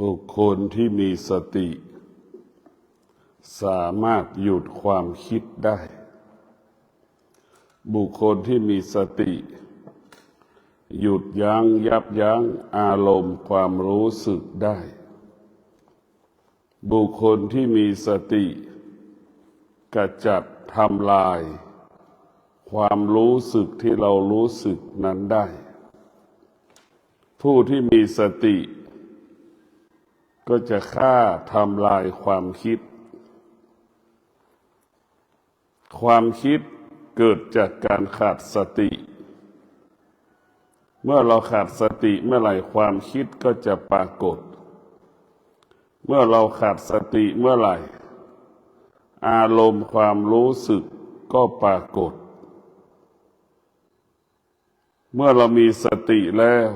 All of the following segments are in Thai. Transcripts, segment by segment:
บุคคลที่มีสติ สามารถหยุดความคิดได้ บุคคลที่มีสติ หยุดยัง้งยับยั้งอารมณ์ความรู้สึกได้ บุคคลที่มีสติกระจัดทำลาย ความรู้สึกที่เรารู้สึกนั้นได้ ผู้ที่มีสติ ก็จะฆ่าทำลายความคิด ความคิดเกิดจากการขาดสติ เมื่อเราขาดสติเมื่อไหร่ความคิดก็จะปรากฏ เมื่อเราขาดสติเมื่อไหร่ อารมณ์ความรู้สึกก็ปรากฏ เมื่อเรามีสติแล้ว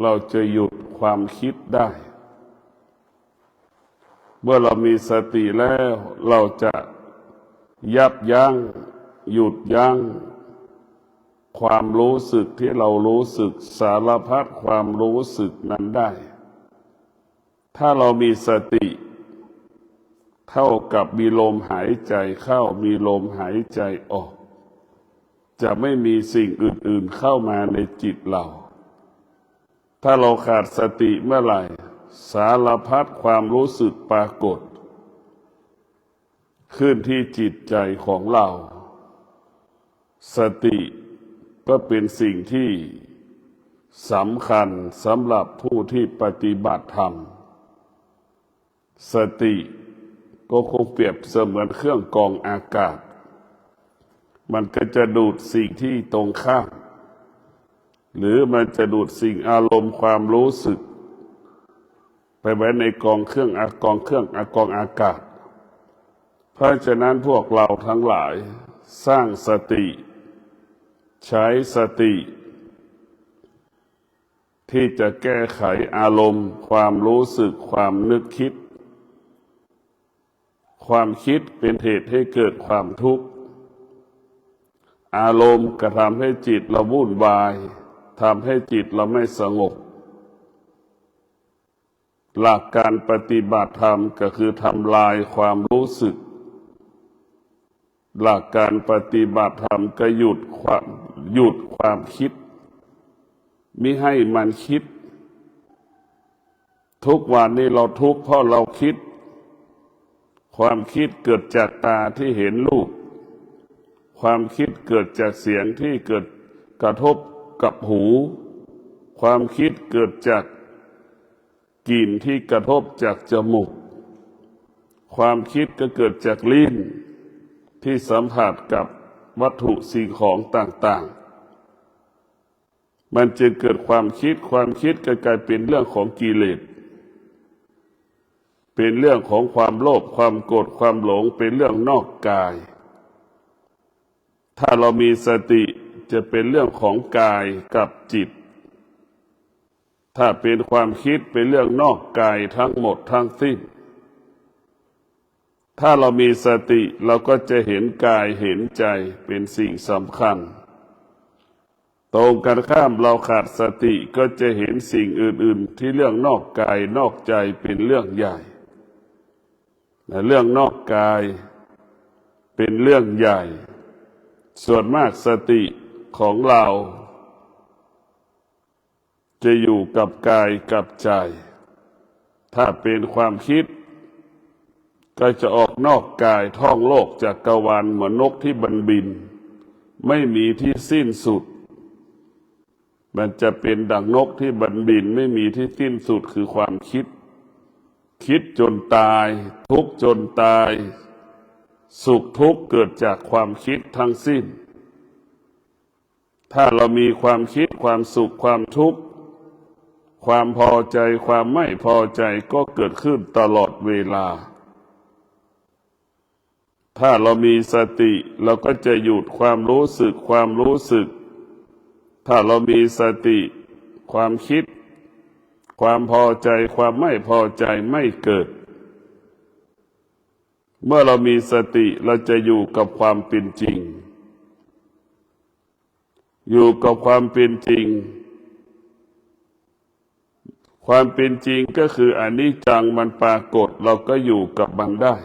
เราจะหยุดความคิดได้ เมื่อเรามีสติแล้วเราจะยับยัง้งหยุดยัง้ง ความรู้สึกที่เรารู้สึกสารพัดความรู้สึกนั้นได้ ถ้าเรามีสติ เท่ากับมีลมหายใจเข้ามีลมหายใจออก จะไม่มีสิ่งอื่น ๆเข้ามาในจิตเรา ถ้าเราขาดสติเมื่อไหร่ สารพัดความรู้สึกปรากฏ ขึ้นที่จิตใจของเรา สติก็เป็นสิ่งที่สำคัญสำหรับผู้ที่ปฏิบัติธรรม สติก็คงเปรียบเสมือนเครื่องกองอากาศ มันก็จะดูดสิ่งที่ตรงข้าม หรือมันจะดูดสิ่งอารมณ์ความรู้สึก ไปไว้ในกองเครื่องอากองเครื่องกองอากาศ เพราะฉะนั้นพวกเราทั้งหลายสร้างสติ ใช้สติ ที่จะแก้ไขอารมณ์ ความรู้สึกความนึกคิด ความคิดเป็นเหตุให้เกิดความทุกข์ อารมณ์กระทำให้จิตเราวุ่นวายทำให้จิตเราไม่สงบ หลักการปฏิบัติธรรมก็คือทำลายความรู้สึก หลักการปฏิบัติธรรมก็หยุดความหยุดความคิดมิให้มันคิด ทุกวันนี้เราทุกข์เพราะเราคิด ความคิดเกิดจากตาที่เห็นรูปความคิดเกิดจากเสียงที่เกิดกระทบกับหู ความคิดเกิดจาก กลิ่นที่กระทบจากจมูก ความคิดก็เกิดจากลิ้น ที่สัมผัสกับวัตถุสิ่งของต่างๆ มันจึงเกิดความคิด ความคิดก็กลายเป็นเรื่องของกิเลส เป็นเรื่องของความโลภ ความโกรธ ความหลง เป็นเรื่องนอกกาย ถ้าเรามีสติจะเป็นเรื่องของกายกับจิต ถ้าเป็นความคิดเป็นเรื่องนอกกายทั้งหมดทั้งสิ้น ถ้าเรามีสติเราก็จะเห็นกายเห็นใจเป็นสิ่งสำคัญ ตรงกันข้ามเราขาดสติก็จะเห็นสิ่งอื่น ๆ ที่เรื่องนอกกายนอกใจเป็นเรื่องใหญ่ เรื่องนอกกายเป็นเรื่องใหญ่ ส่วนมากสติของเรา จะอยู่กับกายกับใจ ถ้าเป็นความคิด ก็จะออกนอกกายท่องโลกจากกวาลเหมือนนกที่บันบิน ไม่มีที่สิ้นสุด มันจะเป็นดังนกที่บันบินไม่มีที่สิ้นสุดคือความคิด คิดจนตาย ทุกจนตาย สุขทุกข์เกิดจากความคิดทั้งสิ้น ถ้าเรามีความคิดความสุขความทุกข์ ความพอใจความไม่พอใจก็เกิดขึ้นตลอดเวลา ถ้าเรามีสติเราก็จะหยุดความรู้สึกความรู้สึก ถ้าเรามีสติ ความคิด ความพอใจความไม่พอใจไม่เกิด เมื่อเรามีสติเราจะอยู่กับความเป็นจริง อยู่กับความเป็นจริง ความเป็นจริงก็คืออนิจจังมันปรากฏเราก็อยู่กับมันได้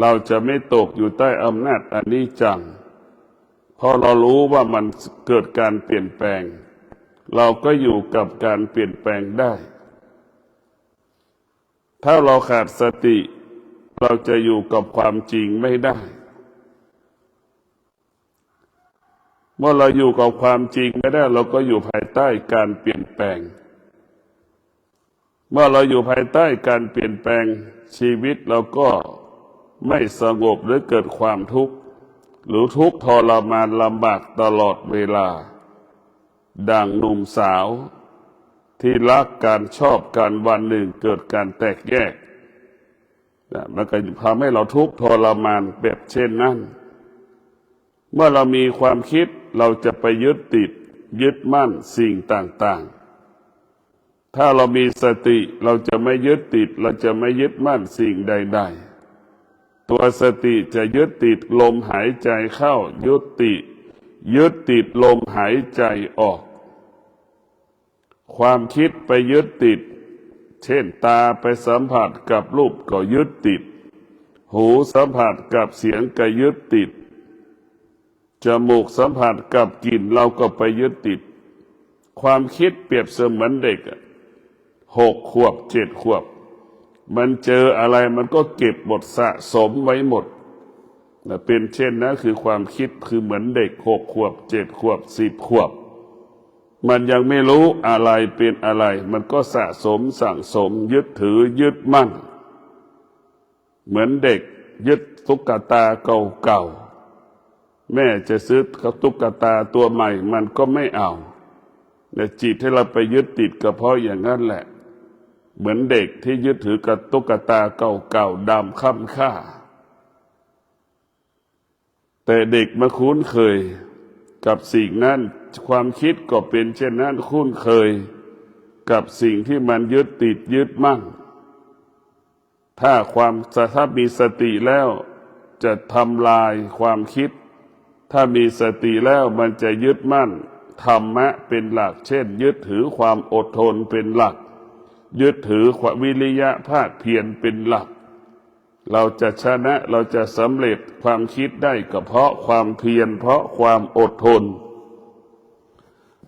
เราจะไม่ตกอยู่ใต้อำนาจอนิจจัง เพราะเรารู้ว่ามันเกิดการเปลี่ยนแปลง เราก็อยู่กับการเปลี่ยนแปลงได้ ถ้าเราขาดสติ เราจะอยู่กับความจริงไม่ได้เมื่อเราอยู่กับความจริงไม่ได้ เราก็อยู่ภายใต้การเปลี่ยนแปลง เมื่อเราอยู่ภายใต้การเปลี่ยนแปลงชีวิตเราก็ไม่สงบหรือเกิดความทุกข์ หรือทุกข์ทรมานลำบากตลอดเวลา ดังหนุ่มสาว ที่รักการชอบการวันหนึ่งเกิดการแตกแยกนะมันก็ทำให้เราทุกข์ทรมานแบบเช่นนั้น เมื่อเรามีความคิดเราจะไปยึดติดยึดมั่นสิ่งต่างๆ ถ้าเรามีสติเราจะไม่ยึดติด เราจะไม่ยึดมั่นสิ่งใด ๆ ตัวสติจะยึดติดลมหายใจเข้ายึดติดยึดติดลมหายใจออก ความคิดไปยึดติด เช่นตาไปสัมผัสกับรูปก็ยึดติด หูสัมผัสกับเสียงก็ยึดติด จมูกสัมผัสกับกลิ่นเราก็ไปยึดติด ความคิดเปรียบเสมือนเด็กอะ หกขวบเจ็ดขวบ มันเจออะไรมันก็เก็บบทสะสมไว้หมดนะเป็นเช่นนั้นคือความคิดคือเหมือนเด็กหกขวบเจ็ดขวบสิบขวบ มันยังไม่รู้อะไรเป็นอะไร มันก็สะสมสั่งสม ยึดถือยึดมั่น เหมือนเด็กยึดตุ๊กตาเก่าๆแม่จะซื้อตุ๊กตาตัวใหม่ มันก็ไม่เอาแต่จิตที่เราไปยึดติดก็เพราะอย่างนั้นแหละ เหมือนเด็กที่ยึดถือกับตุ๊กตาเก่าๆดำค่ำค่า แต่เด็กมาคุ้นเคยกับสิ่งนั้นความคิดก็เป็นเช่นนั้นคุ้นเคย กับสิ่งที่มันยึดติดยึดมั่ง ถ้าความถ้ามีสติแล้ว จะทำลายความคิด ถ้ามีสติแล้วมันจะยึดมั่นธรรมะเป็นหลัก เช่น ยึดถือความอดทนเป็นหลัก ยึดถือความวิริยะภาคเพียรเป็นหลัก เราจะชนะเราจะสำเร็จความคิดได้ก็เพราะความเพียรเพราะความอดทน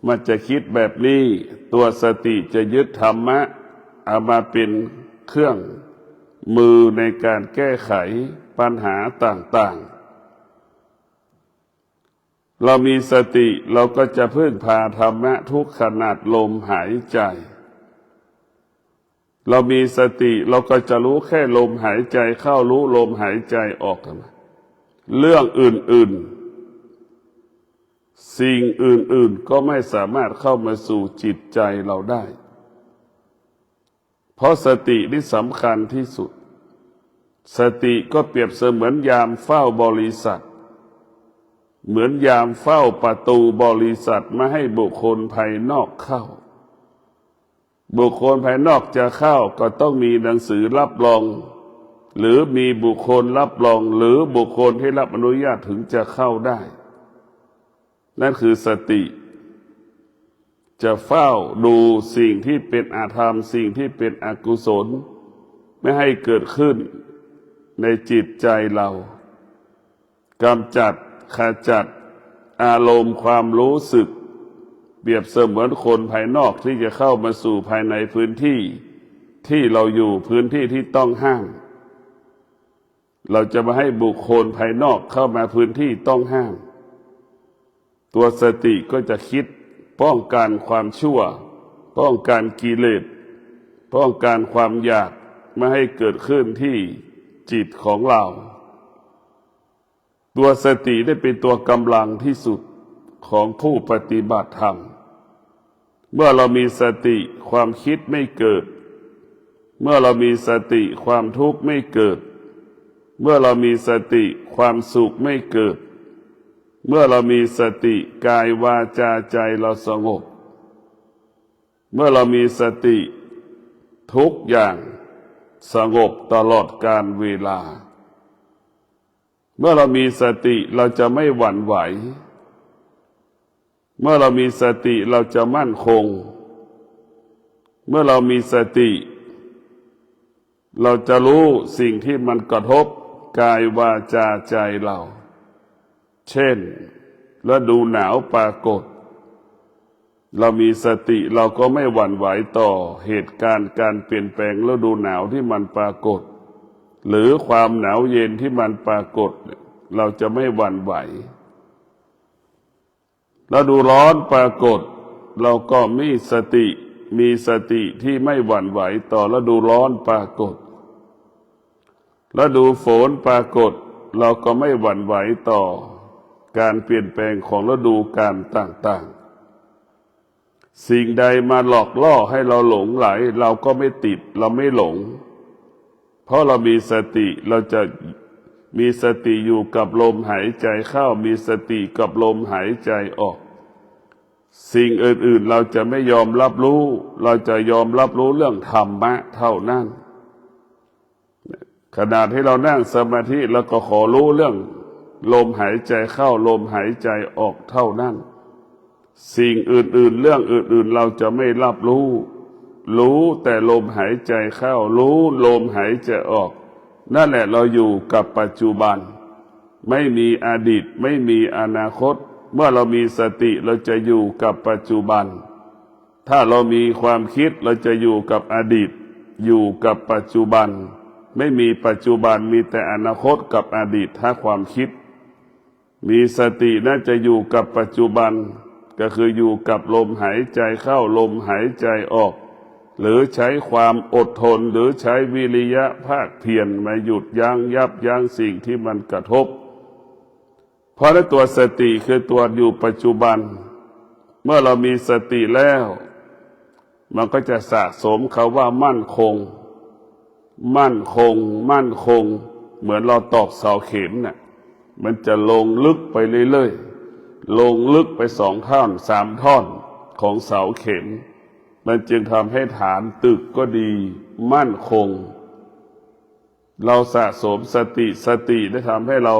มันจะคิดแบบนี้ตัวสติจะยึดธรรมะเอามาเป็นเครื่องมือในการแก้ไขปัญหาต่างๆเรามีสติเราก็จะพึ่งพาธรรมะทุกขนาดลมหายใจ เรามีสติ เราก็จะรู้แค่ลมหายใจเข้ารู้ลมหายใจออกกันเรื่องอื่น ๆ สิ่งอื่น ๆ ก็ไม่สามารถเข้ามาสู่จิตใจเราได้ เพราะสตินี่สำคัญที่สุด สติก็เปรียบเสมือนยามเฝ้าบริษัท เหมือนยามเฝ้าประตูบริษัทไม่ให้บุคคลภายนอกเข้า บุคคลภายนอกจะเข้าก็ต้องมีหนังสือรับรอง หรือมีบุคคลรับรอง หรือบุคคลที่รับอนุญาตถึงจะเข้าได้ นั่นคือสติ จะเฝ้าดูสิ่งที่เป็นอาธรรม สิ่งที่เป็นอกุศล ไม่ให้เกิดขึ้นในจิตใจเรากำจัดขจัดอารมณ์ความรู้สึก เปรียบเสมือนคนภายนอกที่จะเข้ามาสู่ภายในพื้นที่ที่เราอยู่พื้นที่ที่ต้องห้าม เราจะมาให้บุคคลภายนอกเข้ามาพื้นที่ต้องห้าม ตัวสติก็จะคิดป้องกันความชั่ว ป้องกันกิเลสป้องกันความอยากไม่ให้เกิดขึ้นที่จิตของเรา ตัวสติได้เป็นตัวกำลังที่สุด ของผู้ปฏิบัติธรรม เมื่อเรามีสติความคิดไม่เกิด เมื่อเรามีสติความทุกข์ไม่เกิด เมื่อเรามีสติความสุขไม่เกิด เมื่อเรามีสติกายวาจาใจเราสงบ เมื่อเรามีสติ ทุกอย่างสงบตลอดการเวลา เมื่อเรามีสติเราจะไม่หวั่นไหว เมื่อเรามีสติเราจะมั่นคง เมื่อเรามีสติ เราจะรู้สิ่งที่มันกระทบกายวาจาใจเรา เช่นฤดูหนาวปรากฏ เรามีสติเราก็ไม่หวั่นไหวต่อเหตุการณ์การเปลี่ยนแปลงฤดูหนาวที่มันปรากฏ หรือความหนาวเย็นที่มันปรากฏ เราจะไม่หวั่นไหว ฤดูร้อนปรากฏ เราก็มีสติมีสติที่ไม่หวั่นไหวต่อฤดูร้อนปรากฏฤดูฝนปรากฏ เราก็ไม่หวั่นไหวต่อการเปลี่ยนแปลงของฤดูกาลต่างๆ สิ่งใดมาหลอกล่อให้เราหลงไหล เราก็ไม่ติดเราไม่หลง เพราะเรามีสติเราจะ มีสติอยู่กับลมหายใจเข้า มีสติกับลมหายใจออก สิ่งอื่นๆ เราจะไม่ยอมรับรู้ เราจะยอมรับรู้เรื่องธรรมะเท่านั้น ขนาดที่เรานั่งสมาธิแล้วก็ขอรู้เรื่อง ลมหายใจเข้า ลมหายใจออกเท่านั้น สิ่งอื่นๆ เรื่องอื่นๆ เราจะไม่รับรู้ รู้แต่ลมหายใจเข้า รู้ลมหายใจออก นั่นแหละเราอยู่กับปัจจุบัน ไม่มีอดีตไม่มีอนาคต เมื่อเรามีสติเราจะอยู่กับปัจจุบัน ถ้าเรามีความคิดเราจะอยู่กับอดีต อยู่กับปัจจุบัน ไม่มีปัจจุบันมีแต่อนาคตกับอดีตถ้าความคิด มีสติน่าจะอยู่กับปัจจุบัน ก็คืออยู่กับลมหายใจเข้าลมหายใจออก หรือใช้ความอดทนหรือใช้วิริยะภาคเพียรมาหยุดยั้งยับยั้งสิ่งที่มันกระทบ เพราะนั้นตัวสติคือตัวอยู่ปัจจุบัน เมื่อเรามีสติแล้ว มันก็จะสะสมคาว่ามั่นคง มั่นคง มั่นคง เหมือนเราตอกเสาเข็มน่ะมันจะลงลึกไปเรื่อยๆลงลึกไปสองท่อนสามท่อนของเสาเข็ม มันจึงทำให้ฐานตึกก็ดี มั่นคง เราสะสมสติสติได้ทำให้เรา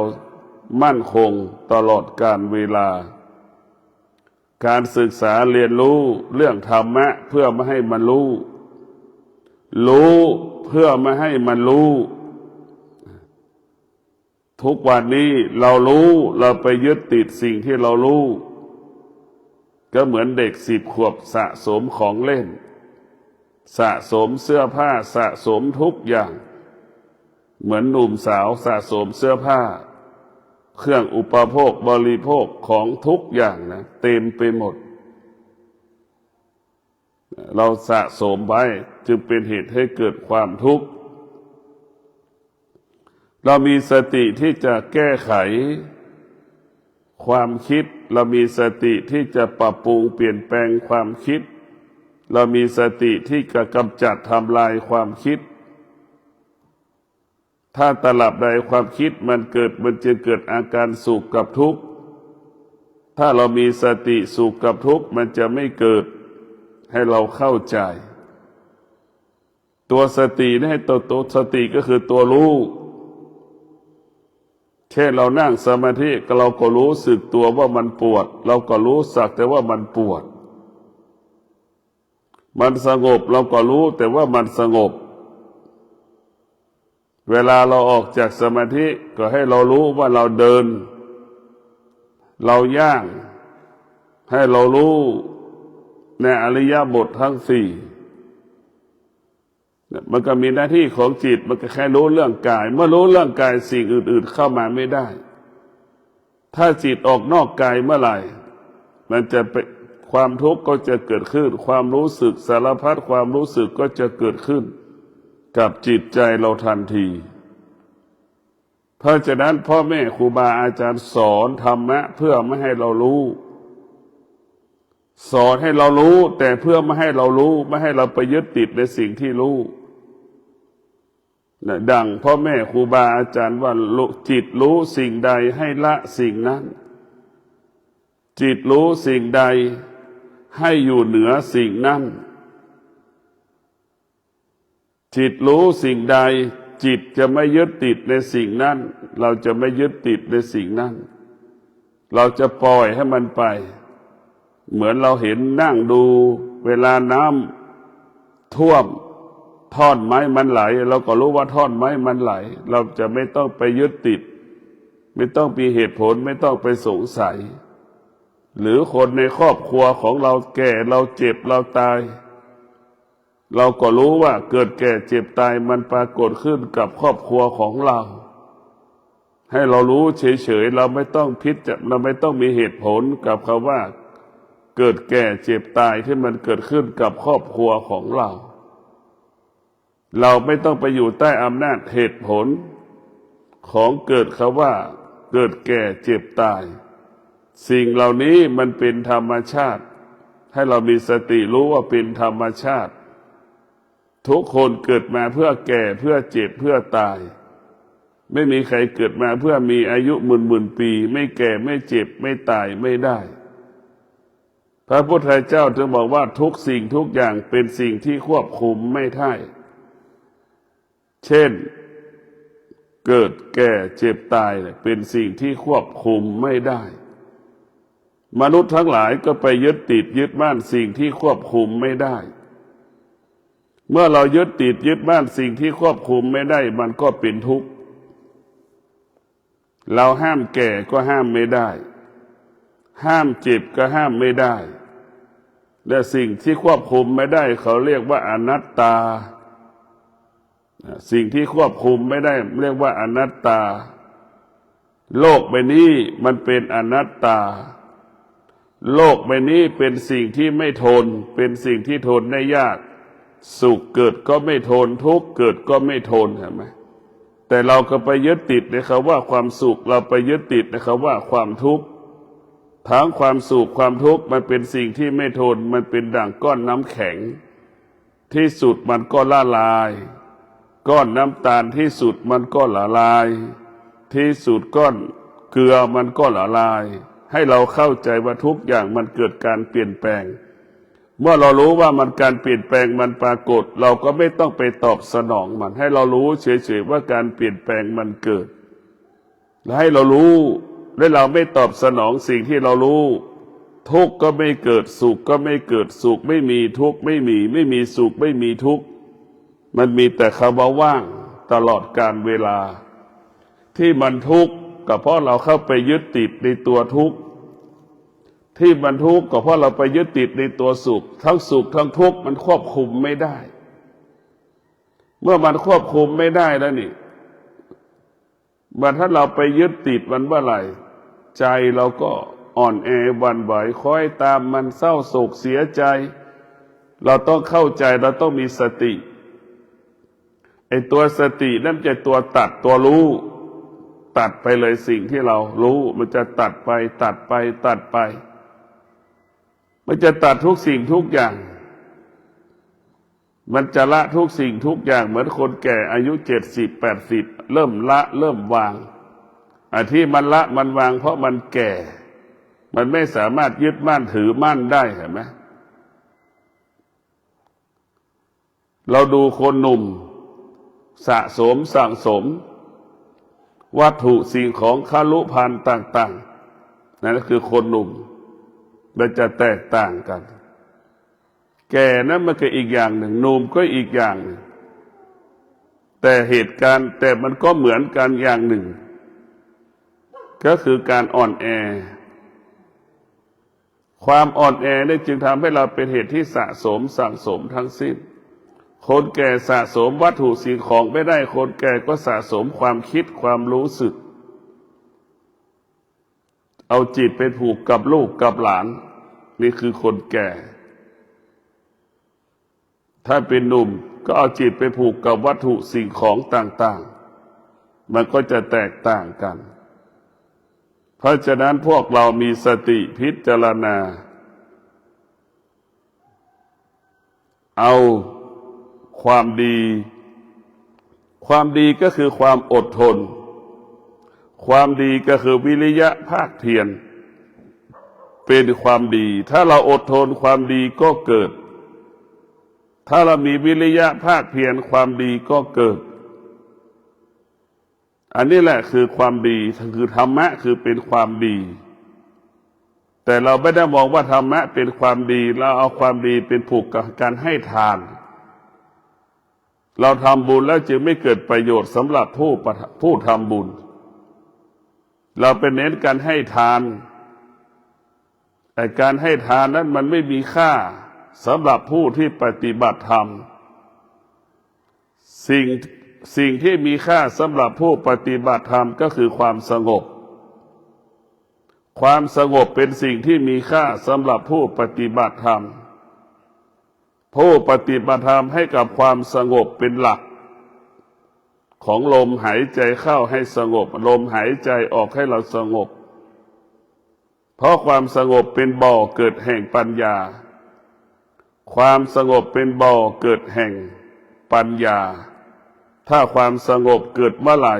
มั่นคงตลอดการเวลา การศึกษาเรียนรู้เรื่องธรรมะ เพื่อไม่ให้มันรู้ รู้เพื่อไม่ให้มันรู้ ทุกวันนี้เรารู้เราไปยึดติดสิ่งที่เรารู้ ก็เหมือนเด็กสิบขวบสะสมของเล่น สะสมเสื้อผ้าสะสมทุกอย่าง เหมือนหนุ่มสาวสะสมเสื้อผ้า เครื่องอุปโภคบริโภคของทุกอย่างนะเต็มไปหมด เราสะสมไว้จึงเป็นเหตุให้เกิดความทุกข์ เรามีสติที่จะแก้ไขความคิด เรามีสติที่จะปรับปรุงเปลี่ยนแปลงความคิด เรามีสติที่จะกำจัดทำลายความคิด ถ้าตลับใดความคิดมันเกิดมันจะเกิดอาการสุขกับทุกข์ ถ้าเรามีสติสุขกับทุกข์มันจะไม่เกิดให้เราเข้าใจ ตัวสติให้ตัวตัวสติก็คือตัวรู้ แค่เรานั่งสมาธิเราก็รู้สึกตัวว่ามันปวด เราก็รู้สักแต่ว่ามันปวด มันสงบเราก็รู้แต่ว่ามันสงบ เวลาเราออกจากสมาธิก็ให้เรารู้ว่าเราเดิน เราย่าง ให้เรารู้ในอริยบททั้งสี่ มันก็มีหน้าที่ของจิต มันก็แค่รู้เรื่องกาย เมื่อรู้เรื่องกายสิ่งอื่น ๆ เข้ามาไม่ได้ ถ้าจิตออกนอกกายเมื่อไหร่ มันจะเป็นความทุกข์ก็จะเกิดขึ้น ความรู้สึกสารพัดความรู้สึกก็จะเกิดขึ้น กับจิตใจเราทันที เพราะฉะนั้นพ่อแม่ครูบาอาจารย์สอนธรรมะเพื่อไม่ให้เรารู้ สอนให้เรารู้ แต่เพื่อไม่ให้เรารู้ ไม่ให้เราไปยึดติดในสิ่งที่รู้ ดังพ่อแม่ครูบาอาจารย์ว่าจิตรู้สิ่งใดให้ละสิ่งนั้น จิตรู้สิ่งใดให้อยู่เหนือสิ่งนั้น จิตรู้สิ่งใด จิตจะไม่ยึดติดในสิ่งนั้น เราจะไม่ยึดติดในสิ่งนั้น เราจะปล่อยให้มันไป เหมือนเราเห็นนั่งดูเวลาน้ำท่วม ท่อนไม้มันไหล เราก็รู้ว่าท่อนไม้มันไหล เราจะไม่ต้องไปยึดติด ไม่ต้องมีเหตุผลไม่ต้องไปสงสัย หรือคนในครอบครัวของเราแก่เราเจ็บเราตาย เราก็รู้ว่าเกิดแก่เจ็บตายมันปรากฏขึ้นกับครอบครัวของเรา ให้เรารู้เฉยๆเราไม่ต้องพิจารเราไม่ต้องมีเหตุผลกับคำว่า เกิดแก่เจ็บตายที่มันเกิดขึ้นกับครอบครัวของเรา เราไม่ต้องไปอยู่ใต้อำนาจเหตุผล ของเกิดคำว่า เกิดแก่เจ็บตาย สิ่งเหล่านี้มันเป็นธรรมชาติ ให้เรามีสติรู้ว่าเป็นธรรมชาติ ทุกคนเกิดมาเพื่อแก่เพื่อเจ็บเพื่อตาย ไม่มีใครเกิดมาเพื่อมีอายุหมื่นหมื่นปี ไม่แก่ไม่เจ็บไม่ตายไม่ได้ พระพุทธเจ้าจึงบอกว่าทุกสิ่งทุกอย่างเป็นสิ่งที่ควบคุมไม่ได้ เช่น เกิดแก่เจ็บตายเป็นสิ่งที่ควบคุมไม่ได้ มนุษย์ทั้งหลายก็ไปยึดติดยึดมั่นสิ่งที่ควบคุมไม่ได้ เมื่อเรายึดติดยึดมั่นสิ่งที่ควบคุมไม่ได้ มันก็เป็นทุกข์ เราห้ามแก่ก็ห้ามไม่ได้ ห้ามเจ็บก็ห้ามไม่ได้ และสิ่งที่ควบคุมไม่ได้ เขาเรียกว่าอนัตตา สิ่งที่ควบคุมไม่ได้เรียกว่าอนัตตา โลกใบนี้มันเป็นอนัตตา โลกใบนี้เป็นสิ่งที่ไม่ทน เป็นสิ่งที่ทนได้ยาก สุขเกิดก็ไม่ทน ทุกข์เกิดก็ไม่ทนเห็นไหมแต่เราก็ไปยึดติดนะครับว่าความสุขเราไปยึดติดนะครับว่าความทุกข์ทั้งความสุขความทุกข์มันเป็นสิ่งที่ไม่ทน มันเป็นดั่งก้อนน้ำแข็ง ที่สุดมันก็ละลาย ก้อนน้ำตาลที่สุดมันก็ละลาย ที่สุดก้อนเกลือมันก็ละลาย ให้เราเข้าใจว่าทุกอย่างมันเกิดการเปลี่ยนแปลง เมื่อเรารู้ว่ามันการเปลี่ยนแปลงมันปรากฏ เราก็ไม่ต้องไปตอบสนองมัน ให้เรารู้เฉยๆว่าการเปลี่ยนแปลงมันเกิด และให้เรารู้และเราไม่ตอบสนองสิ่งที่เรารู้ ทุกข์ก็ไม่เกิดสุขก็ไม่เกิดสุขไม่มีทุกข์ไม่มี ไม่มีสุขไม่มีทุกข์ มันมีแต่คำว่าว่างตลอดการเวลา ที่มันทุกข์ก็เพราะเราเข้าไปยึดติดในตัวทุกข์ที่มันทุกข์ก็เพราะเราไปยึดติดในตัวสุข ทั้งสุขทั้งทุกข์มันควบคุมไม่ได้ เมื่อมันควบคุมไม่ได้แล้วนี่มันถ้าเราไปยึดติดมันเมื่อไหร่ ใจเราก็อ่อนแอวันไหวคอยตามมันเศร้าโศกเสียใจ เราต้องเข้าใจเราต้องมีสติ ไอตัวสตินั่นจะตัวตัดตัวรู้ ตัดไปเลยสิ่งที่เรารู้ มันจะตัดไปตัดไปตัดไป มันจะตัดทุกสิ่งทุกอย่าง มันจะละทุกสิ่งทุกอย่าง เหมือนคนแก่อายุเจ็ดสิบแปดสิบเริ่มละเริ่มวางอที่มันละมันวางเพราะมันแก่ มันไม่สามารถยึดมั่นถือมั่นได้เห็นไหมเราดูคนหนุ่ม สะสมสั่งสม วัตถุสิ่งของคารุพันต่าง ๆ นั่นก็คือคนหนุ่ม มันจะแตกต่างกัน แก่นั้นมันก็อีกอย่างหนึ่งหนุ่มก็อีกอย่างหนึ่งแต่เหตุการณ์แต่มันก็เหมือนกันอย่างหนึ่ง ก็คือการอ่อนแอ ความอ่อนแอนี่จึงทำให้เราเป็นเหตุที่สะสมสั่งสมทั้งสิ้น คนแก่สะสมวัตถุสิ่งของไม่ได้ คนแก่ก็สะสมความคิดความรู้สึก เอาจิตไปผูกกับลูกกับหลาน นี่คือคนแก่ ถ้าเป็นหนุ่มก็เอาจิตไปผูกกับวัตถุสิ่งของต่างๆ มันก็จะแตกต่างกัน เพราะฉะนั้นพวกเรามีสติพิจารณา เอา ความดี ความดีก็คือความอดทน ความดีก็คือวิริยะภาคเพียรเป็นความดี ถ้าเราอดทนความดีก็เกิด ถ้าเรามีวิริยะภาคเพียรความดีก็เกิด อันนี้แหละคือความดีคือธรรมะคือเป็นความดี แต่เราไม่ได้มองว่าธรรมะเป็นความดี เราเอาความดีเป็นผูกกับการให้ทาน เราทำบุญแล้วจึงไม่เกิดประโยชน์สำหรับผู้ผู้ทำบุญ เราเป็นเน้นการให้ทานแต่การให้ทานนั้นมันไม่มีค่าสำหรับผู้ที่ปฏิบัติธรรม สิ่งสิ่งที่มีค่าสำหรับผู้ปฏิบัติธรรมก็คือความสงบ ความสงบเป็นสิ่งที่มีค่าสำหรับผู้ปฏิบัติธรรม ผู้ปฏิบัติธรรมให้กับความสงบเป็นหลัก ของลมหายใจเข้าให้สงบ ลมหายใจออกให้เราสงบ เพราะความสงบเป็นบ่อเกิดแห่งปัญญา ความสงบเป็นบ่อเกิดแห่งปัญญา ถ้าความสงบเกิดเมื่อไหร่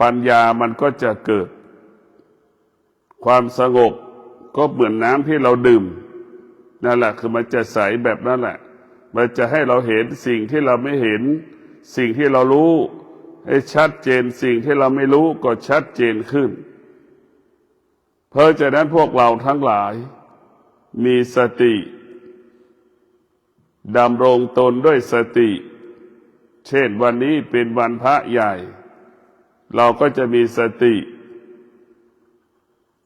ปัญญามันก็จะเกิด ความสงบก็เหมือนน้ำที่เราดื่ม นั่นแหละคือมันจะใสแบบนั้นแหละ มันจะให้เราเห็นสิ่งที่เราไม่เห็น สิ่งที่เรารู้ให้ชัดเจนสิ่งที่เราไม่รู้ก็ชัดเจนขึ้น เพราะฉะนั้นพวกเราทั้งหลาย มีสติดำรงตนด้วยสติ เช่นวันนี้เป็นวันพระใหญ่ เราก็จะมีสติ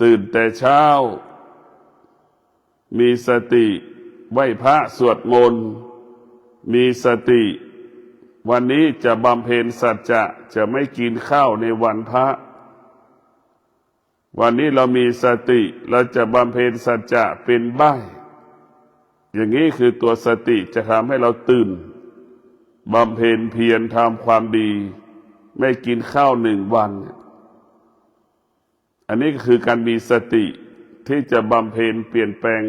ตื่นแต่เช้า มีสติไหวพระสวดมนต์ มีสติ วันนี้จะบำเพ็ญสัจจะจะไม่กินข้าวในวันพระ วันนี้เรามีสติเราจะบำเพ็ญสัจจะเป็นใบอย่างนี้คือตัวสติจะทำให้เราตื่นบำเพ็ญเพียรทำความดี ไม่กินข้าวหนึ่งวัน อันนี้ก็คือการมีสติ ที่จะบำเพ็ญเปลี่ยนแปลง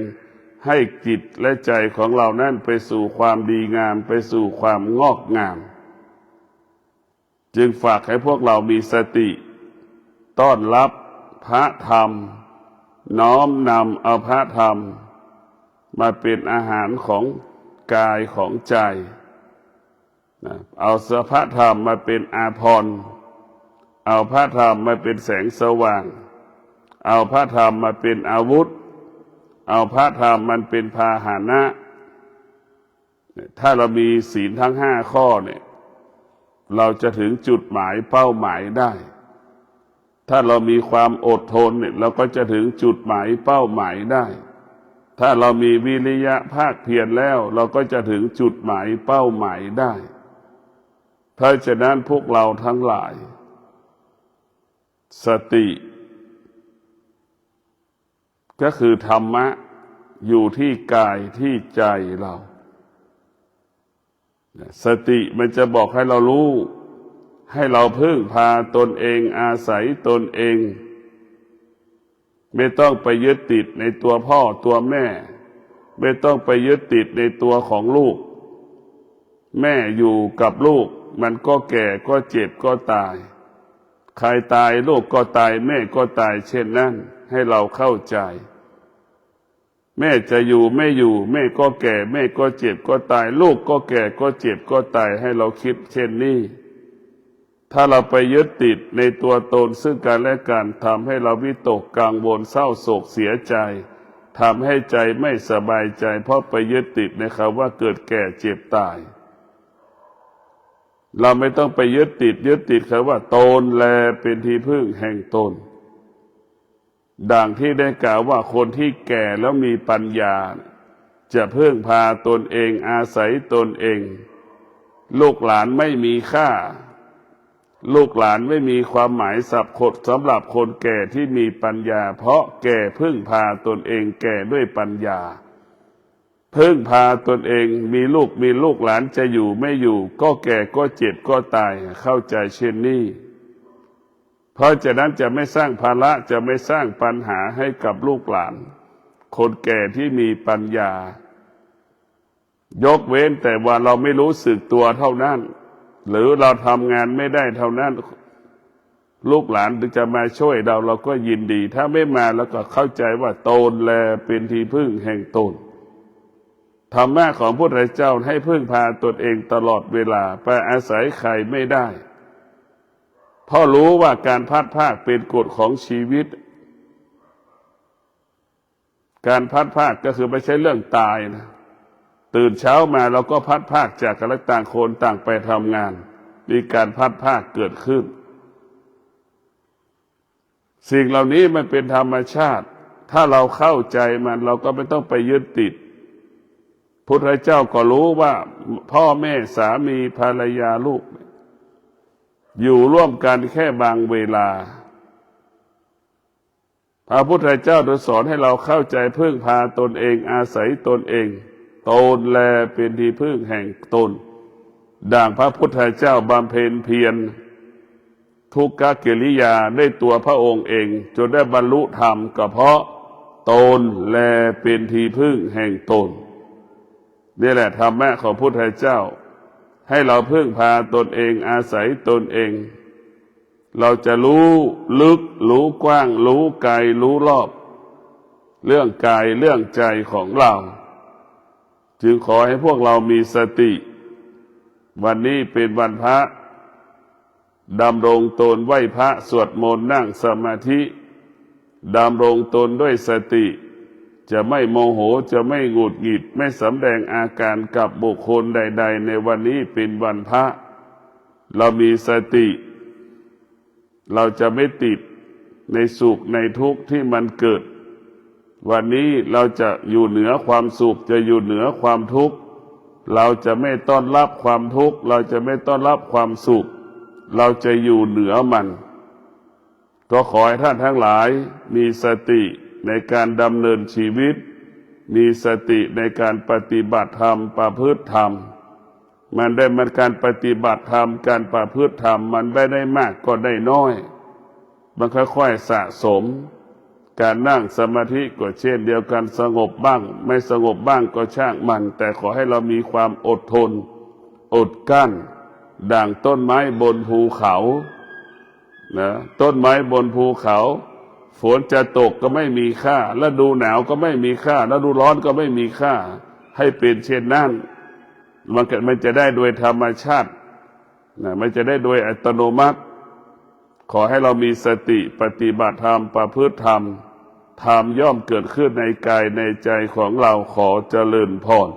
ให้จิตและใจของเรานั่นไปสู่ความดีงามไปสู่ความงอกงาม จึงฝากให้พวกเรามีสติ ต้อนรับพระธรรม น้อมนำเอาพระธรรม มาเป็นอาหารของกายของใจ เอาสพระธรรมมาเป็นอาภรณ์เอาพระธรรมมาเป็นแสงสว่าง เอาพระธรรมมาเป็นอาวุธ เอาพระธรรมมันเป็นพาหานะ ถ้าเรามีศีลทั้งห้าข้อเนี่ย เราจะถึงจุดหมายเป้าหมายได้ ถ้าเรามีความอดทนเนี่ยเราก็จะถึงจุดหมายเป้าหมายได้ ถ้าเรามีวิริยะภาคเพียรแล้ว เราก็จะถึงจุดหมายเป้าหมายได้เพราะฉะนั้นพวกเราทั้งหลาย สติ ก็คือธรรมะอยู่ที่กายที่ใจเรา สติมันจะบอกให้เรารู้ ให้เราพึ่งพาตนเองอาศัยตนเอง ไม่ต้องไปยึดติดในตัวพ่อตัวแม่ ไม่ต้องไปยึดติดในตัวของลูก แม่อยู่กับลูก มันก็แก่ก็เจ็บก็ตาย ใครตายลูกก็ตาย แม่ก็ตาย เช่นนั้น ให้เราเข้าใจ แม่จะอยู่ไม่อยู่ แม่ก็แก่ แม่ก็เจ็บก็ตาย ลูกก็แก่ก็เจ็บก็ตายให้เราคิด เช่นนี้ถ้าเราไปยึดติดในตัวตนซึ่งกันและกันทำให้เราวิตกกังวลเศร้าโศกเสียใจทำให้ใจไม่สบายใจ เพราะไปยึดติดในคำว่าเกิดแก่เจ็บตาย เราไม่ต้องไปยึดติด ยึดติดคำว่าตนแลเป็นที่พึ่งแห่งตน ดังที่ได้กล่าวว่าคนที่แก่แล้วมีปัญญา จะพึ่งพาตนเองอาศัยตนเอง ลูกหลานไม่มีค่า ลูกหลานไม่มีความหมายสับขดสำหรับคนแก่ที่มีปัญญา เพราะแก่พึ่งพาตนเองแก่ด้วยปัญญา พึ่งพาตนเองมีลูกมีลูกหลานจะอยู่ไม่อยู่ ก็แก่ก็เจ็บก็ตายเข้าใจเช่นนี้ เพราะฉะนั้นจะไม่สร้างภาระจะไม่สร้างปัญหาให้กับลูกหลาน คนแก่ที่มีปัญญา ยกเว้นแต่ว่าเราไม่รู้สึกตัวเท่านั้น หรือเราทำงานไม่ได้เท่านั้น ลูกหลานถึงจะมาช่วยเราเราก็ยินดี ถ้าไม่มาแล้วก็เข้าใจว่าตนแลเป็นที่พึ่งแห่งตน ธรรมะของพระพุทธเจ้าให้พึ่งพาตนเองตลอดเวลาไปอาศัยใครไม่ได้ เพราะรู้ว่าการพัดภาคเป็นกฎของชีวิต การพัดภาคก็คือไม่ใช่เรื่องตายนะตื่นเช้ามาเราก็พัดภาคจากกันต่างคนต่างไปทำงาน มีการพัดภาคเกิดขึ้น สิ่งเหล่านี้มันเป็นธรรมชาติ ถ้าเราเข้าใจมันเราก็ไม่ต้องไปยึดติด พุทธเจ้าก็รู้ว่าพ่อแม่สามีภรรยาลูก อยู่ร่วมกันแค่บางเวลา พระพุทธเจ้าโดยสอนให้เราเข้าใจพึ่งพาตนเองอาศัยตนเอง ตนแลเป็นที่พึ่งแห่งตน ด่างพระพุทธเจ้าบำเพ็ญเพียรทุกขกิริยาได้ตัวพระองค์เอง จนได้บรรลุธรรมก็เพราะตนแลเป็นที่พึ่งแห่งตน นี่แหละธรรมะของพุทธเจ้า ให้เราพึ่งพาตนเองอาศัยตนเอง เราจะรู้ลึก รู้กว้าง รู้ไกลรู้รอบ เรื่องกายเรื่องใจของเรา จึงขอให้พวกเรามีสติ วันนี้เป็นวันพระดำรงตนไหวพระสวดมนต์นั่งสมาธิดำรงตนด้วยสติ จะไม่โมโหจะไม่หงุดหงิด ไม่สำแดงอาการกับบุคคลใด ๆ ในวันนี้เป็นวันพระ เรามีสติ เราจะไม่ติดในสุขในทุกข์ที่มันเกิด วันนี้เราจะอยู่เหนือความสุขจะอยู่เหนือความทุกข์ เราจะไม่ต้อนรับความทุกข์ เราจะไม่ต้อนรับความสุข เราจะอยู่เหนือมัน ก็ขอให้ท่านทั้งหลายมีสติ ในการดำเนินชีวิต มีสติในการปฏิบัติธรรมประพฤติธรรม มันได้มันการปฏิบัติธรรมการประพฤติธรรมมันได้ได้มากก็ได้น้อย มันค่อยๆสะสม การนั่งสมาธิก็เช่นเดียวกันสงบบ้าง ไม่สงบบ้างก็ช่างมัน แต่ขอให้เรามีความอดทน อดกั้น ด่างต้นไม้บนภูเขานะต้นไม้บนภูเขา ฝนจะตกก็ไม่มีค่าฤดูหนาวก็ไม่มีค่าฤดูร้อนก็ไม่มีค่า ให้เป็นเช่นนั้นมันเกิดมันจะได้โดยธรรมชาตินะมันจะได้โดยอัตโนมัติ ขอให้เรามีสติปฏิบัติธรรมประพฤติธรรมธรรมย่อมเกิดขึ้นในกายในใจของเราขอเจริญพร